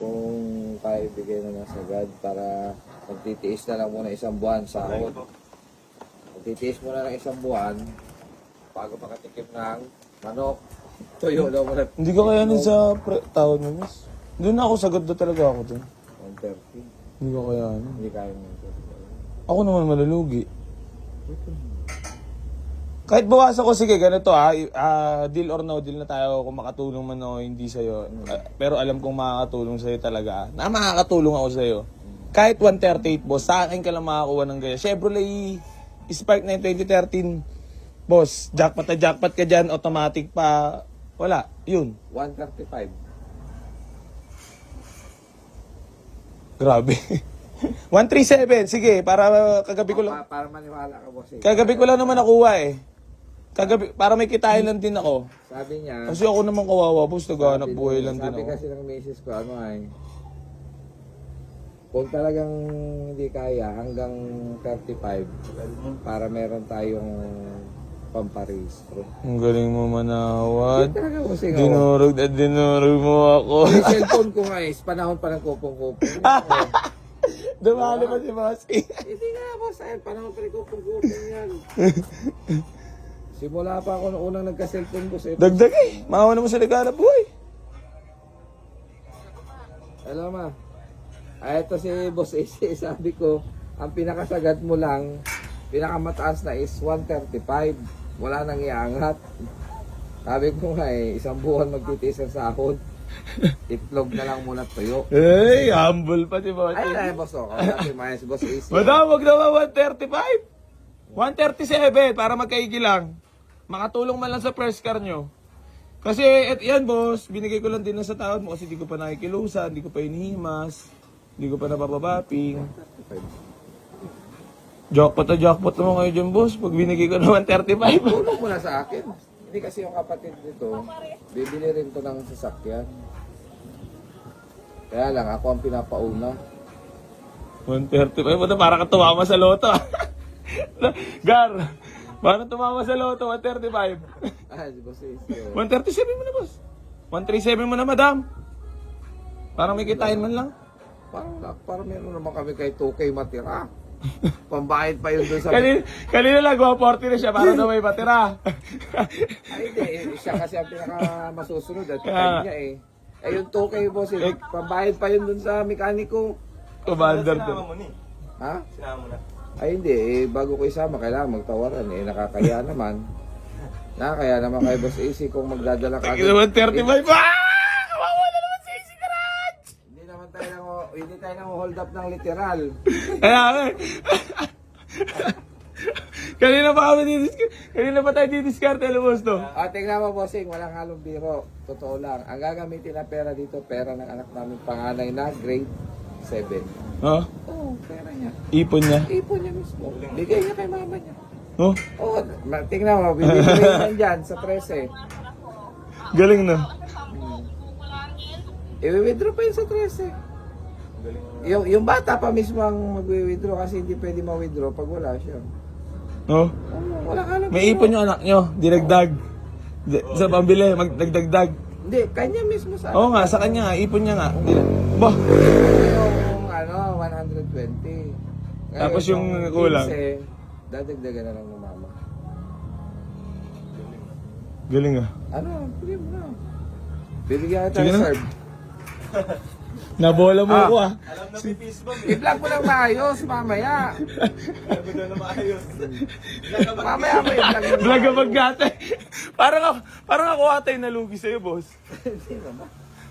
kung kaya ibigay na ng sagad para magtitiis na lang muna isang buwan sa sahod. Magtitiis muna ng isang buwan bago makatikim ng manok. Tuyo daw muna. Hindi ko kaya nun sa pre- tawad mo, miss. Doon na ako, sagad na talaga ako dun. 130. Hindi ko kaya ano. Hindi kaya mo. Ako naman malulugi. Kahit bawasan ko, sige, ganito ah, i- ah, deal or no deal na tayo kung makatulong man o hindi sa'yo. Ah, pero alam kong makakatulong sa'yo talaga. ah. Na makakatulong ako sa'yo. Kahit 138, boss, sa akin ka lang makakuha ng gaya. Chevrolet Spark na yung 2013, boss, jackpot na jackpot ka dyan, automatic pa. Wala, yun. 135. Grabe. 137, sige, para kagabi ko lang. Pa- para maniwala ka boss eh. Kagabi ko lang naman nakuha eh. Kagabi, para may kitain lang din ako. Sabi niya, Kasi ako naman kawawa, boss, naghahanap buhay lang din Sabi ako. kasi ng misis ko, ano ay, kung talagang hindi kaya, hanggang 35, para meron tayong pamparehistro. Ang galing mo manawad. Talaga kasi nga, Dinurog at dinurog mo ako. yung cellphone ko nga is, panahon pa ng kupong-kupong. Dumali pa si boss. Hindi nga, boss, ayun, panahon pa ng kupong-kupong yan. Simula pa ako nung unang nagka-cellphone ko sa Dagdag eh. Mahawa naman sa naghanap buhay. Alam ma, ay ito si Boss AC, sabi ko, ang pinakasagad mo lang, pinakamataas na is 135. Wala nang iangat. Sabi ko nga eh, isang buwan magtitiis ang sahod. Itlog na lang muna tuyo. Hey, humble pa si boss. Ay, ay, boss ako. Sabi mo, si Boss AC. Madam, wag naman 135. 137 para magkaigi lang. Makatulong man lang sa press car nyo. Kasi, et, yan boss, binigay ko lang din na sa tawad mo kasi di ko pa nakikilusan, di ko pa inihimas, di ko pa napapabaping. Jackpot na jackpot naman kayo dyan boss, pag binigay ko na 135. Tulong mo na sa akin. Hindi kasi yung kapatid nito, bibili rin to ng sasakyan. Kaya lang, ako ang pinapauna. 135, Buta para ka tumama sa loto. Gar, paano tumama sa loto? 135. Ay, si Boss AC. oh. 137 mo na boss. 137 mo na madam. Parang may kitain man lang. Parang, parang meron naman kami kay 2K matira. Pambayad pa yun doon sa... Kanina, kanina lang, 140 na siya para daw may batira. Ay, hindi. eh, Siya kasi ang pinaka masusunod at Kaya- kaya niya eh. Eh, yung 2K boss, eh, pambayad pa yun doon sa mekaniko. Commander to. Ha? Ay, hindi. Eh, bago ko isama, kailangan magtawaran eh. Nakakaya naman. Nakakaya naman kay Boss AC kung magdadala ka. Taki naman 35. Ah! Kawawa na naman si AC Garage! Hindi naman tayo nang, hindi tayo nang hold up ng literal. Kaya eh. kanina pa kami didiscard. Kanina pa tayo didiscard. Alam mo to. Ah, tingnan mo, bossing, walang halong biro. Totoo lang. Ang gagamitin na pera dito, pera ng anak namin panganay na grade 7. Oh, Oo, pera niya. ipon niya. Ipon niya mismo. Bigay niya kay mama niya. Oh, Oo, ma- tingnan mo, bibili yan dyan sa 13. galing na. I-withdraw pa yun sa 13. Yung, yung bata pa mismo ang mag-withdraw kasi hindi pwede ma-withdraw pag wala siya. Oh, Oo, wala ka lang. may ipon yung anak nyo. Dinagdag. Di- Sa pambili, magdagdagdag. Hindi, kanya mismo sa Oo nga, sa kanya nga, ipon niya nga. Di- Bah, 120. Ngayon, Tapos yung kulang? 15, dadagdagan na lang ng mama. galing ah. Ano, pili mo na. Bibigyan Sige ng na. serve. Nabola mo Ah. ako ah. I-vlog mo lang maayos, mamaya. mamaya mo i-vlog mo. Vlog ang maggate. parang ako, parang ako atay nalugi sa'yo, boss.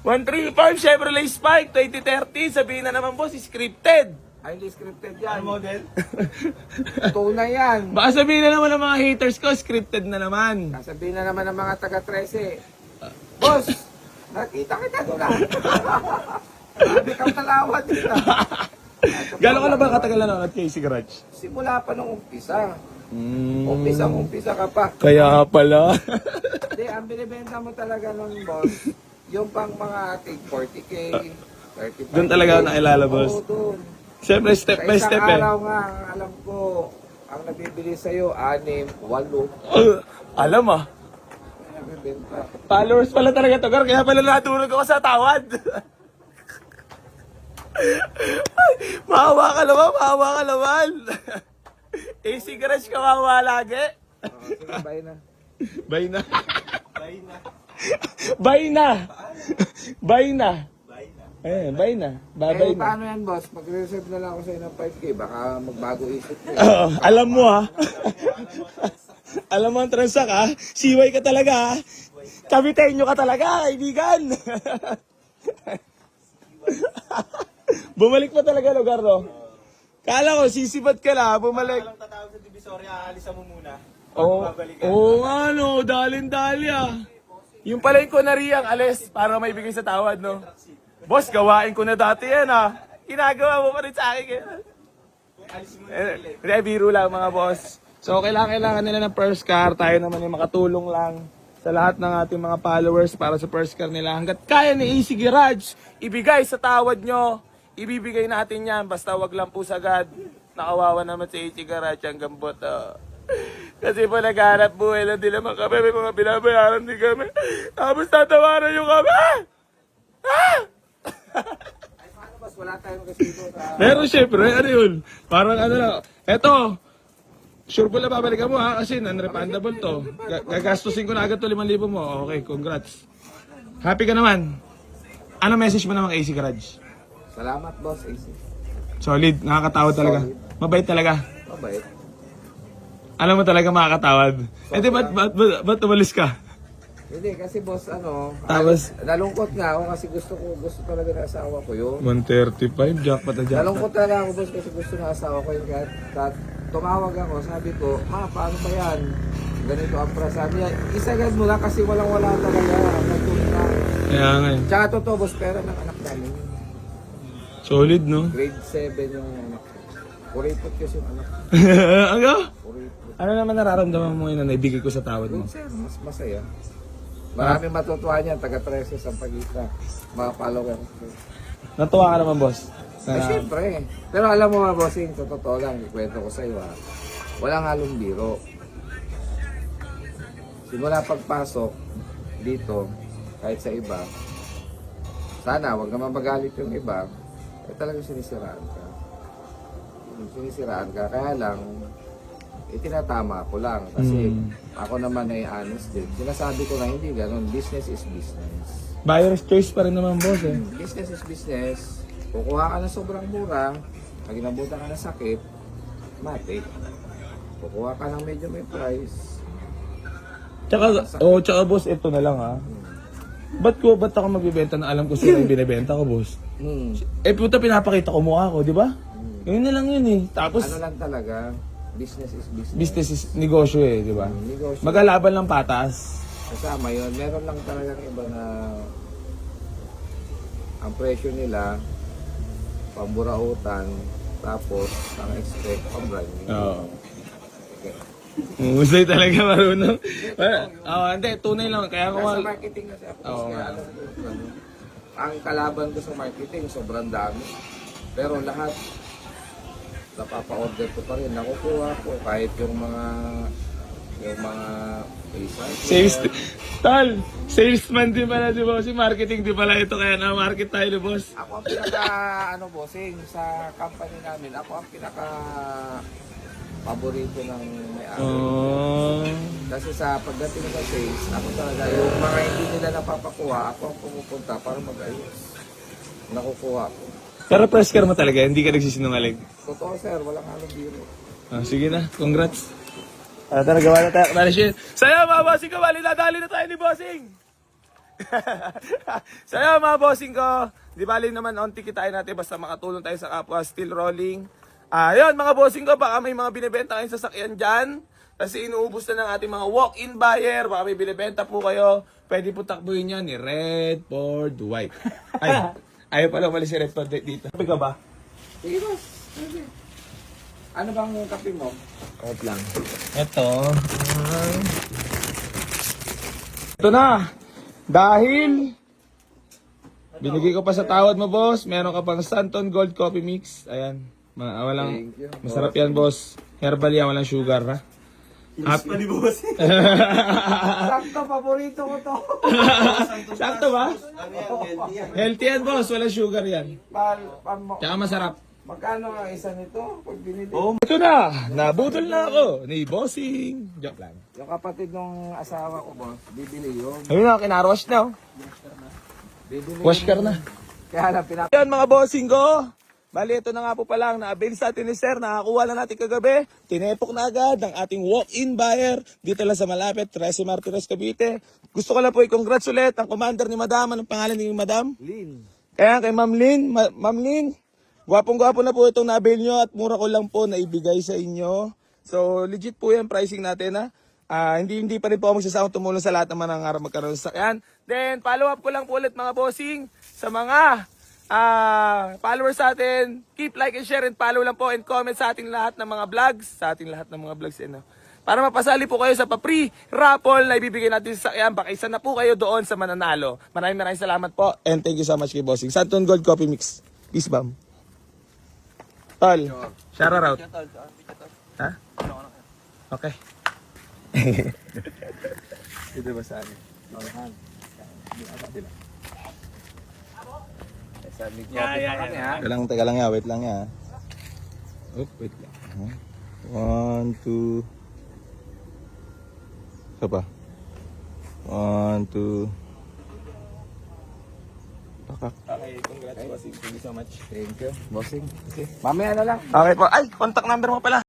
135 Chevrolet Spike 2030. Sabihin na naman, boss, scripted. Ay, hindi scripted yan. model? Tunay yan. Baka sabihin na naman ng mga haters ko, scripted na naman. Sasabihin na naman ng mga taga-13. Boss, nakita kita doon ah. Sabi kang talawad dito. Gano'n ka na ba katagal na nanonood kay si Garage? Simula pa nung umpisa. Mm, Umpisa, umpisa ka pa. kaya pala. Hindi, ang binibenta mo talaga nun, boss, yung pang mga tig 40k, 35k. Doon talaga ako nakilala, boss. Oo, doon. Siyempre, step Sa by isang step eh. araw nga, ang alam ko, ang nabibili sa'yo, anim, walo. Uh, alam ah. Ang nabibenta. Followers pala talaga to, Gar. Kaya pala natulog ako sa tawad. Maawa ka naman, maawa ka naman. AC Garage ka maawa lagi. Oo, sige, bye na. Bay na. Bay na. Bay na. Eh, bay na. Babay Eh, na. paano yan, boss? Mag-reserve na lang ako sa'yo ng 5K. Baka magbago isip ko. Oo, alam mo ha. alam mo ang transak ha. Siway ka talaga ha. Kabitenyo ka talaga, kaibigan. Bumalik pa talaga lugar no. Kala ko, sisibat ka na, bumalik. Walang tatawag sa Divisoria, aalisa mo muna. Oo, oh, ano, dalin-dali ah. Yung pala yung kunariyang alis para may bigay sa tawad, no? Boss, gawain ko na dati yan ah. Ginagawa mo pa rin sa akin. eh. Eh, Hindi, biro lang mga boss. So, kailangan, kailangan nila ng first car. Tayo naman yung makatulong lang sa lahat ng ating mga followers para sa first car nila. Hanggat kaya ni AC Garage, ibigay sa tawad nyo, ibibigay natin yan. Basta wag lang po sagad. Nakawawa naman sa AC Garage ang gambot. oh. Kasi po naghanap buhay lang din naman kami. May mga binabayaran din kami. Tapos tatawaran nyo kami. Ah! Paano, boss? Wala tayong resibo sa... Pero syempre, ano yun? Parang ano lang. Eto, sure po na babalikan mo ha kasi non-refundable to. Ga- Gagastusin ko na agad to 5,000 mo. Okay, congrats. Happy ka naman. Ano message mo naman kay AC Garage? Salamat, boss. AC. Solid, nakakatawad talaga. Mabait talaga. Mabait. Alam mo talaga makakatawad. Eh di, ba't, ba't, ba't, ba't umalis ka? Hindi, kasi boss, ano... Tapos? ay, nalungkot nga ako kasi gusto ko, gusto talaga ng asawa ko yun. 135, jackpot na jackpot. Nalungkot talaga ako, boss, kasi gusto ng asawa ko yun. Kaya, kaya tumawag ako, sabi ko, ma, paano ba yan? Ganito ang pra. Sabi niya, isagad mo lang kasi walang-wala talaga. Nagtulong na. Kaya nga eh. Tsaka totoo, boss, pera ng anak namin. Solid, no? Grade 7 yung anak ko. Kuripot kasi yung anak ko. ano? Kuripot. Ano naman nararamdaman mo yun na naibigay ko sa tawad mo? Sir, mas masaya. Maraming matutuwa niyan, taga Treses ang pagita. Mga follower. ko. Natuwa ka naman, boss. Ay, Na, syempre. Pero alam mo mga bossing, sa totoo lang, ikwento ko sa iyo ha. Walang halong biro. Simula pagpasok dito, kahit sa iba, sana wag naman magalit yung iba, eh talagang sinisiraan ka. Sinisiraan ka, kaya lang, itinatama ko lang. Kasi Hmm. ako naman ay honest din. Sinasabi ko na hindi ganun, business is business. buyer's choice pa rin naman, boss eh. Business is business. Kukuha ka ng sobrang mura, pag inabutan ka ng sakit, mati. Kukuha ka ng medyo may price. Tsaka, oh, tsaka boss, ito na lang ha. Ba't ko, ba't ako magbibenta na alam ko sila yung binibenta ko, boss? Hmm. Eh, puta, pinapakita ko mukha ko, di ba? Yun na lang yun eh. Tapos, Ano lang talaga, business is business. business is negosyo eh, di ba? Negosyo. Magalaban lang patas. Kasama yun, meron lang talagang iba na ang presyo nila, pamburautan, tapos ang expect, pang-brand new. Oo. Musay talaga marunong. Oo, hindi, tunay lang. Kaya ko, Nasa marketing na siya. Oo nga. ano, ang kalaban ko sa marketing, sobrang dami. Pero lahat, napapa-order ko pa rin. Nakukuha ko kahit yung mga yung mga sales, tal, salesman din pala di boss. Si marketing di pala ito. Kaya na-market tayo ni boss. Ako ang pinaka, ano bossing, sa company namin, ako ang pinaka paborito ng may-ari. Oh. Kasi sa pagdating sa sales, ako talaga, yung mga hindi nila napapakuha, ako ang pumupunta para mag-ayos. Nakukuha ko. Pero press car mo talaga, hindi ka nagsisinungaling. Totoo sir, walang halong biro. Ah, sige na, congrats. Ah, tara, gawa na tayo. Dali siya. Sa'yo, mga bossing ko, bali nadali na tayo ni bossing. Sa'yo, mga bossing ko, di bali naman, onti kitain natin basta makatulong tayo sa kapwa, still rolling. Ah, yun, mga bossing ko, baka may mga binibenta kayong sasakyan dyan. Kasi inuubos na ng ating mga walk-in buyer. Baka may binibenta po kayo. Pwede po takbuhin yan ni Red, Ford, White. Ay, ayaw pala umalis si Red dito. Sabi ka ba? Sige boss, sige. Ano bang kape mo? Wait lang. Ito. Ito na. Dahil binigay ko pa sa tawad mo, boss. Meron ka pang Santon Gold Coffee Mix. Ayan. Ma walang Thank you. masarap yan, boss. Herbal yan, walang sugar, ha? Happy. Ni boss. Sakto, paborito ko to. Sakto ba? Ano yan? Healthy yan. Healthy yan, boss. Wala sugar yan. Pal, pam, Tsaka masarap. magkano ang isa nito? Pag binili. Oh, ito na. Nabutol na ako ni Bossing. Joke lang. Yung kapatid ng asawa ko, boss, bibili yun. Ayun na, kinarwash na. oh. Bibili Wash car na. Kaya lang, pinap... Yan mga bossing ko. Bali, ito na nga po palang na-avail sa atin ni Sir. Nakakuha lang natin kagabi. Tinepok na agad ang ating walk-in buyer dito lang sa malapit, Trece Martires, Cavite. Gusto ko lang po i-congratulate ang commander ni Madam. Anong pangalan ni Madam? Lin. Kaya kay Ma'am Lynn, Ma- Ma'am Lynn, gwapong-gwapo na po itong na-avail nyo at mura ko lang po na ibigay sa inyo. So, legit po yan pricing natin ha. Ah, hindi hindi pa rin po ako magsasama tumulong sa lahat ng manangarap magkaroon sa sakyan. Then, follow up ko lang po ulit mga bossing sa mga ah followers sa atin. Keep like and share and follow lang po and comment sa ating lahat ng mga vlogs. Sa ating lahat ng mga vlogs. Ano. Para mapasali po kayo sa pa-free raffle na ibibigay natin sa sakyan. Baka isa na po kayo doon sa mananalo. Maraming maraming salamat po and thank you so much kay Bossing. Santon Gold Coffee Mix. Peace bomb. Tol, shout out. Ha? Okay. Dito ba sa akin? Malahan. Sa big coffee pa kami, ha? Teka lang, teka lang ya, wait lang ya. Oh, wait lang. One, two. Isa pa. One, two. Pakak. Okay, congrats, bossing. Thank you so much. Thank you, bossing. Mamaya na lang. Okay po. Ay, contact number mo pala.